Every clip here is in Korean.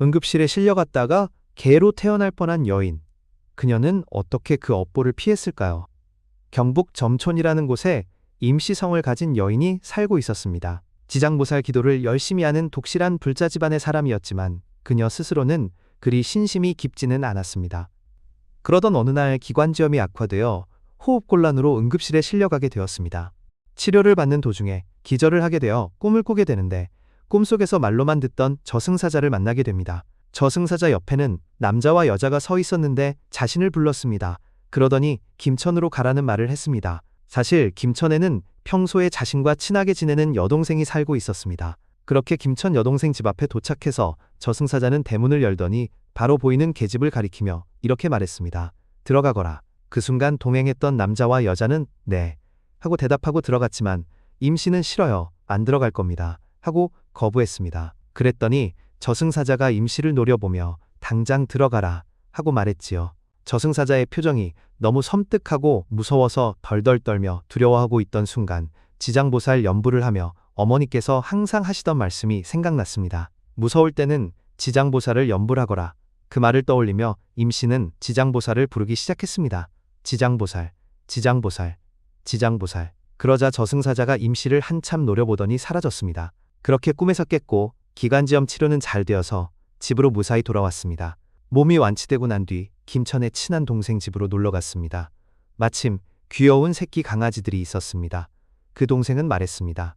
응급실에 실려갔다가 개로 태어날 뻔한 여인. 그녀는 어떻게 그 업보를 피했을까요? 경북 점촌이라는 곳에 임시성을 가진 여인이 살고 있었습니다. 지장보살 기도를 열심히 하는 독실한 불자 집안의 사람이었지만 그녀 스스로는 그리 신심이 깊지는 않았습니다. 그러던 어느 날 기관지염이 악화되어 호흡곤란으로 응급실에 실려가게 되었습니다. 치료를 받는 도중에 기절을 하게 되어 꿈을 꾸게 되는데 꿈속에서 말로만 듣던 저승사자를 만나게 됩니다. 저승사자 옆에는 남자와 여자가 서 있었는데 자신을 불렀습니다. 그러더니 김천으로 가라는 말을 했습니다. 사실 김천에는 평소에 자신과 친하게 지내는 여동생이 살고 있었습니다. 그렇게 김천 여동생 집 앞에 도착해서 저승사자는 대문을 열더니 바로 보이는 계집을 가리키며 이렇게 말했습니다. 들어가거라. 그 순간 동행했던 남자와 여자는 네. 하고 대답하고 들어갔지만 임 씨는 싫어요. 안 들어갈 겁니다. 하고 거부했습니다. 그랬더니 저승사자가 임 씨를 노려보며 당장 들어가라 하고 말했지요. 저승사자의 표정이 너무 섬뜩하고 무서워서 덜덜 떨며 두려워하고 있던 순간 지장보살 연부를 하며 어머니께서 항상 하시던 말씀이 생각났습니다. 무서울 때는 지장보살을 연불하거라. 그 말을 떠올리며 임 씨는 지장보살을 부르기 시작했습니다. 지장보살, 지장보살, 지장보살. 그러자 저승사자가 임 씨를 한참 노려보더니 사라졌습니다. 그렇게 꿈에서 깼고 기관지염 치료는 잘 되어서 집으로 무사히 돌아왔습니다. 몸이 완치되고 난 뒤 김천의 친한 동생 집으로 놀러 갔습니다. 마침 귀여운 새끼 강아지들이 있었습니다. 그 동생은 말했습니다.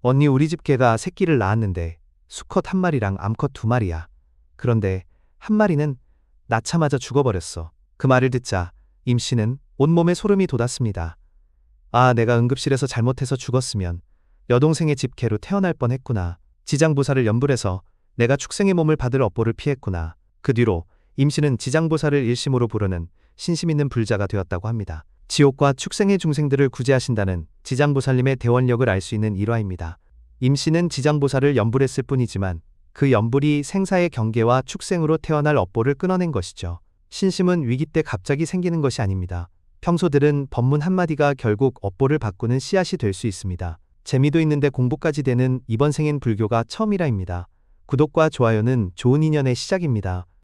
언니 우리 집 개가 새끼를 낳았는데 수컷 한 마리랑 암컷 두 마리야. 그런데 한 마리는 낳자마자 죽어버렸어. 그 말을 듣자 임 씨는 온몸에 소름이 돋았습니다. 아, 내가 응급실에서 잘못해서 죽었으면 여동생의 집 개로 태어날 뻔했구나. 지장보살을 연불해서 내가 축생의 몸을 받을 업보를 피했구나. 그 뒤로 임 씨는 지장보살을 일심으로 부르는 신심 있는 불자가 되었다고 합니다. 지옥과 축생의 중생들을 구제하신다는 지장보살님의 대원력을 알 수 있는 일화입니다. 임 씨는 지장보살을 연불했을 뿐이지만 그 연불이 생사의 경계와 축생으로 태어날 업보를 끊어낸 것이죠. 신심은 위기 때 갑자기 생기는 것이 아닙니다. 평소들은 법문 한마디가 결국 업보를 바꾸는 씨앗이 될 수 있습니다. 재미도 있는데 공부까지 되는 이번 생엔 불교가 처음이라입니다. 구독과 좋아요는 좋은 인연의 시작입니다.